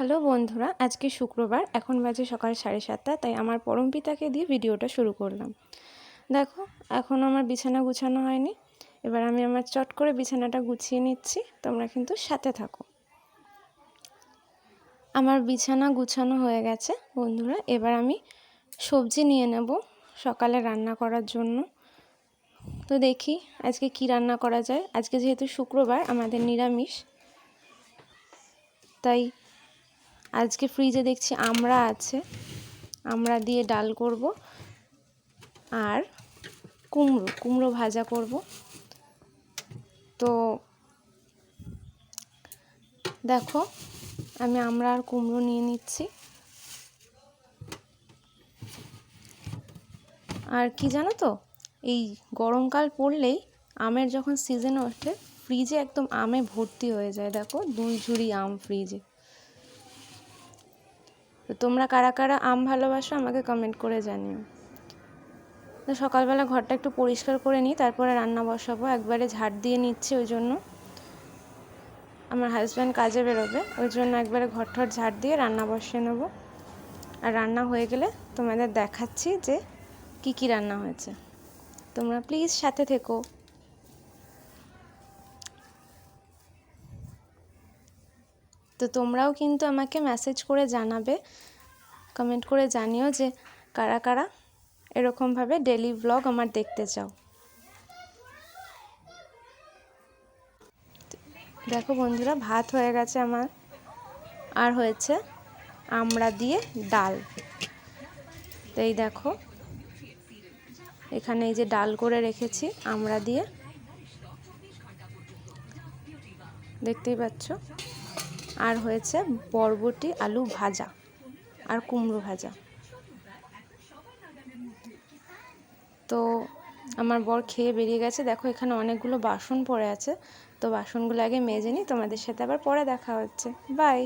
Hello বন্ধুরা, আজকে শুক্রবার, এখন বাজে সকাল সাড়ে সাতটা, তাই আমার পরম পিতাকে দিয়ে ভিডিওটা শুরু করলাম। দেখো, এখন আমার বিছানা গুছানো হয়নি, এবার আমি আমার চট করে বিছানাটা গুছিয়ে নিচ্ছি, তোমরা কিন্তু সাথে থাকো। আমার বিছানা গুছানো হয়ে গেছে, বন্ধুরা, এবার আমি সবজি নিয়ে নেব সকালে রান্না করার জন্য। তো দেখি, আজকে কি রান্না করা যায়? আজকে যেহেতু শুক্রবার, আমাদের নিরামিষ, তাই আজকে ফ্রিজে দেখছি আমরা আছে। আমরা দিয়ে ডাল করব আর কুমড়ো কুমড়ো ভাজা করব। তো দেখো, আমি আমরা আর কুমড়ো নিয়ে নিচ্ছি। আর কি জানো তো, এই গরমকাল পড়লেই আমের যখন সিজন ওঠে ফ্রিজে একদম আমে ভর্তি হয়ে যায়। দেখো, দুই ঝুড়ি আম ফ্রিজে তো তোমরা কারা কারা আম ভালোবাসো আমাকে কমেন্ট করে জানিও। তো সকালবেলা ঘরটা একটু পরিষ্কার করে নিই, তারপরে রান্না বসাবো। একবারে ঝাড় দিয়ে নিচ্ছি ওই জন্য। আমার হাজব্যান্ড কাজে বেরোবে, ওই জন্য একবারে ঘর ঠর ঝাড় দিয়ে রান্না বসিয়ে নেব। আর রান্না হয়ে গেলে তোমাদের দেখাচ্ছি যে কি কি রান্না হয়েছে। তোমরা প্লিজ সাথে থেকো। তো তোমরাও কিন্তু আমাকে মেসেজ করে জানাবে কমেন্ট করে জানিও যে কারা কারা এরকমভাবে ডেলি ব্লগ আমার দেখতে চাও। দেখো বন্ধুরা, ভাত হয়ে গেছে আমার, আর হয়েছে আমড়া দিয়ে ডাল। তো এই দেখো, এখানে এই যে ডাল করে রেখেছি আমড়া দিয়ে। দেখতেই পাচ্ছ? আর হয়েছে বরবটি আলু ভাজা আর কুমড়ো ভাজা। তো আমার বর খেয়ে বেরিয়ে গেছে। দেখো, এখানে অনেকগুলো বাসন পড়ে আছে। তো বাসনগুলো আগে মেজে নিই, তোমাদের সাথে আবার পরে দেখা হচ্ছে। বাই